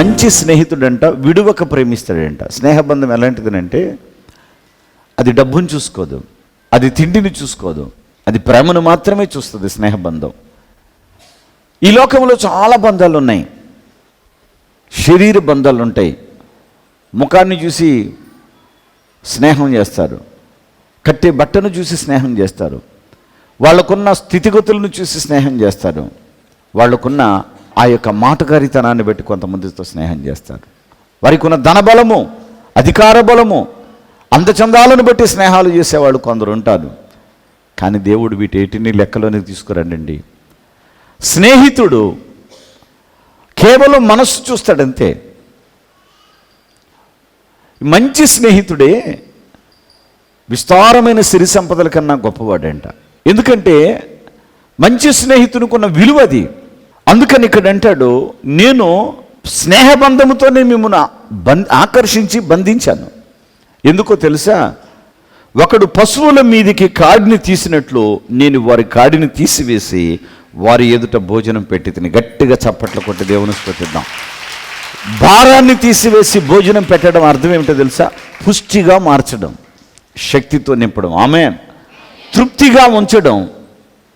మంచి స్నేహితుడంట విడువక ప్రేమిస్తాడంట. స్నేహబంధం ఎలాంటిదనంటే అది డబ్బును చూసుకోదు అది తిండిని చూసుకోదు అది ప్రేమను మాత్రమే చూస్తుంది స్నేహబంధం. ఈ లోకంలో చాలా బంధాలు ఉన్నాయి శరీర బంధాలు ఉంటాయి ముఖాన్ని చూసి స్నేహం చేస్తారు. కట్టే బట్టను చూసి స్నేహం చేస్తారు. వాళ్ళకున్న స్థితిగతులను చూసి స్నేహం చేస్తారు. వాళ్ళకున్న ఆ యొక్క మాటగారితనాన్ని బట్టి కొంతమందితో స్నేహం చేస్తారు. వారికి ఉన్న ధనబలము అధికార బలము అందచందాలను బట్టి స్నేహాలు చేసేవాళ్ళు కొందరు ఉంటారు. కానీ దేవుడు వీటేటిని లెక్కలోనికి తీసుకురండి స్నేహితుడు కేవలం మనస్సు చూస్తాడంతే. మంచి స్నేహితుడే విస్తారమైన సిరి సంపదల కన్నా గొప్పవాడంట. ఎందుకంటే మంచి స్నేహితునికున్న విలువ అది అందుకని ఇక్కడ అంటాడు నేను స్నేహబంధముతోనే మిమ్మల్ని బం ఆకర్షించి బంధించాను. ఎందుకో తెలుసా? ఒకడు పశువుల మీదికి కాడిని తీసినట్లు నేను వారి కాడిని తీసివేసి వారి ఎదుట భోజనం పెట్టి తిని గట్టిగా చప్పట్లు కొట్టి దేవుని స్పృతిద్దాం భారాన్ని తీసివేసి భోజనం పెట్టడం అర్థం ఏమిటో తెలుసా? పుష్టిగా మార్చడం శక్తితో నింపడం. ఆమె తృప్తిగా ఉంచడం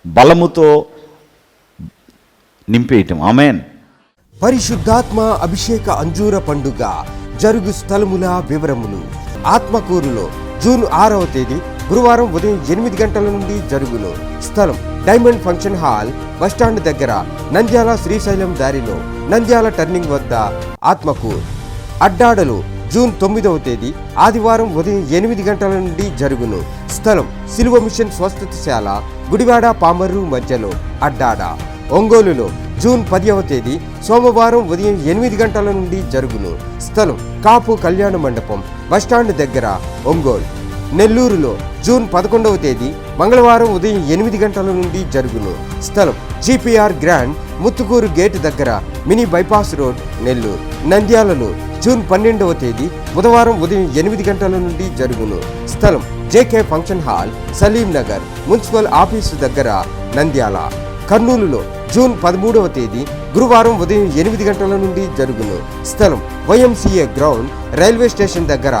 బలముతో నింపేయటం. ఆమెన్. పరిశుద్ధాత్మ అభిషేక అంజూర పండుగ జరుగు స్థలముల వివరములు. ఆత్మకూరులో జూన్ ఆరవ తేదీ గురువారం ఉదయం ఎనిమిది గంటల నుండి జరుగును. స్థలం డైమండ్ ఫంక్షన్ హాల్ బస్టాండ్ దగ్గర నంద్యాల శ్రీశైలం దారిలో నంద్యాల టర్నింగ్ వద్ద ఆత్మకూర్. అడ్డాడలు జూన్ తొమ్మిదవ తేదీ ఆదివారం ఉదయం ఎనిమిది గంటల నుండి జరుగును. స్థలం సిలువ మిషన్ స్వస్థతశాల గుడివాడ పామర్రు మధ్యలో అడ్డాడ. ఒంగోలులో జూన్ పదివ తేదీ సోమవారం ఉదయం ఎనిమిది గంటల నుండి జరుగును స్థలం కాపు కళ్యాణ మండపం బస్టాండ్ దగ్గర ఒంగోలు. నెల్లూరులో జూన్ పదకొండవ తేదీ మంగళవారం ఉదయం ఎనిమిది గంటల నుండి జరుగును స్థలం జీపీఆర్ గ్రాండ్ ముత్తుకూరు గేటు దగ్గర మినీ బైపాస్ రోడ్ నెల్లూరు. నంద్యాలలో జూన్ పన్నెండవ తేదీ బుధవారం ఉదయం ఎనిమిది గంటల నుండి జరుగును స్థలం JK function hall Saleem Nagar municipal office దగ్గర నంద్యాల. కర్నూలులో జూన్ పదమూడవ తేదీ గురువారం ఉదయం ఎనిమిది గంటల నుండి జరుగును. స్థలం వైఎంసీఏ గ్రౌండ్ రైల్వే స్టేషన్ దగ్గర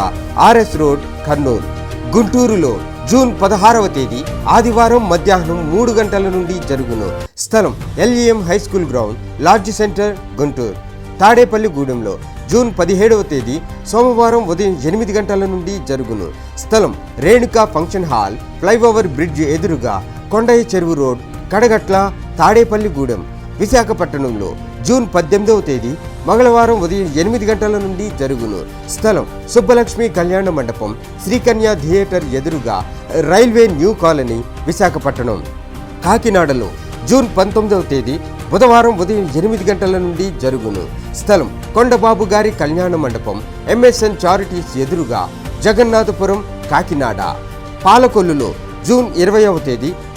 ఆర్ఎస్ రోడ్ కర్నూలు. గుంటూరులో జూన్ పదహారవ తేదీ ఆదివారం మధ్యాహ్నం మూడు గంటల నుండి జరుగును. స్థలం L E M high school ground lodge centre Guntur. తాడేపల్లిగూడెంలో June పదిహేడవ తేదీ సోమవారం ఉదయం ఎనిమిది గంటల నుండి జరుగును. స్థలం Renuka function hall flyover bridge ఎదురుగా కొండయ్య చెరువు రోడ్ కడగట్ల తాడేపల్లిగూడెం విశాఖపట్నంలో జూన్ పద్దెనిమిదవ తేదీ మంగళవారం ఉదయం ఎనిమిది గంటల నుండి జరుగును. స్థలం సుబ్బలక్ష్మి కళ్యాణ మండపం శ్రీకన్య థియేటర్ ఎదురుగా రైల్వే న్యూ కాలనీ విశాఖపట్నం. కాకినాడలో జూన్ పంతొమ్మిదవ తేదీ బుధవారం ఉదయం ఎనిమిది గంటల నుండి జరుగును. స్థలం కొండబాబు గారి కళ్యాణ మండపం ఎంఎస్ఎన్ చారిటీస్ ఎదురుగా జగన్నాథపురం కాకినాడ. పాలకొల్లులో జూన్ ఇరవైవ తేదీ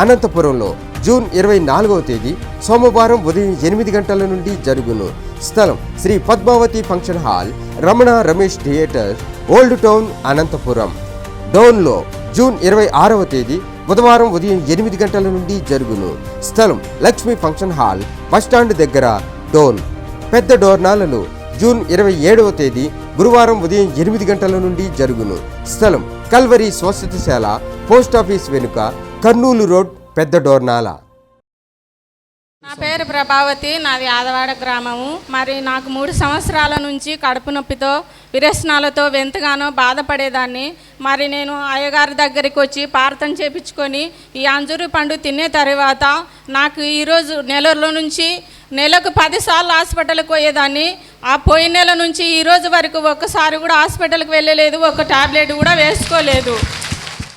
అనంతపురంలో జూన్ ఇరవై నాలుగవ తేదీ సోమవారం ఉదయం ఎనిమిది గంటల నుండి జరుగును. స్థలం Sri Padmavathi function hall Ramana Ramesh theatre old town Anantapur. డౌన్లో జూన్ ఇరవై ఆరవ తేదీ బుధవారం ఉదయం ఎనిమిది గంటల నుండి జరుగును. స్థలం లక్ష్మీ ఫంక్షన్ హాల్ బస్టాండ్ దగ్గర డోన్. పెద్ద డోర్నాలలో జూన్ ఇరవై ఏడవ తేదీ గురువారం ఉదయం ఎనిమిది గంటల నుండి జరుగును. స్థలం కల్వరి స్వస్థతశాల పోస్టాఫీస్ వెనుక కర్నూలు రోడ్ పెద్ద డోర్నాల నా పేరు ప్రభావతి నాది ఆదవాడ గ్రామము. మరి నాకు మూడు సంవత్సరాల నుంచి కడుపు నొప్పితో విరసనాలతో ఎంతగానో బాధపడేదాన్ని. మరి నేను అయ్యగారి దగ్గరికి వచ్చి పార్థం చేపించుకొని ఈ అంజూరు పండు తినే తర్వాత నాకు ఈరోజు నెలలో నుంచి నెలకు పదిసార్లు హాస్పిటల్కి పోయేదాన్ని. ఆ పోయిన నెల నుంచి ఈరోజు వరకు ఒక్కసారి కూడా హాస్పిటల్కి వెళ్ళలేదు ఒక టాబ్లెట్ కూడా వేసుకోలేదు.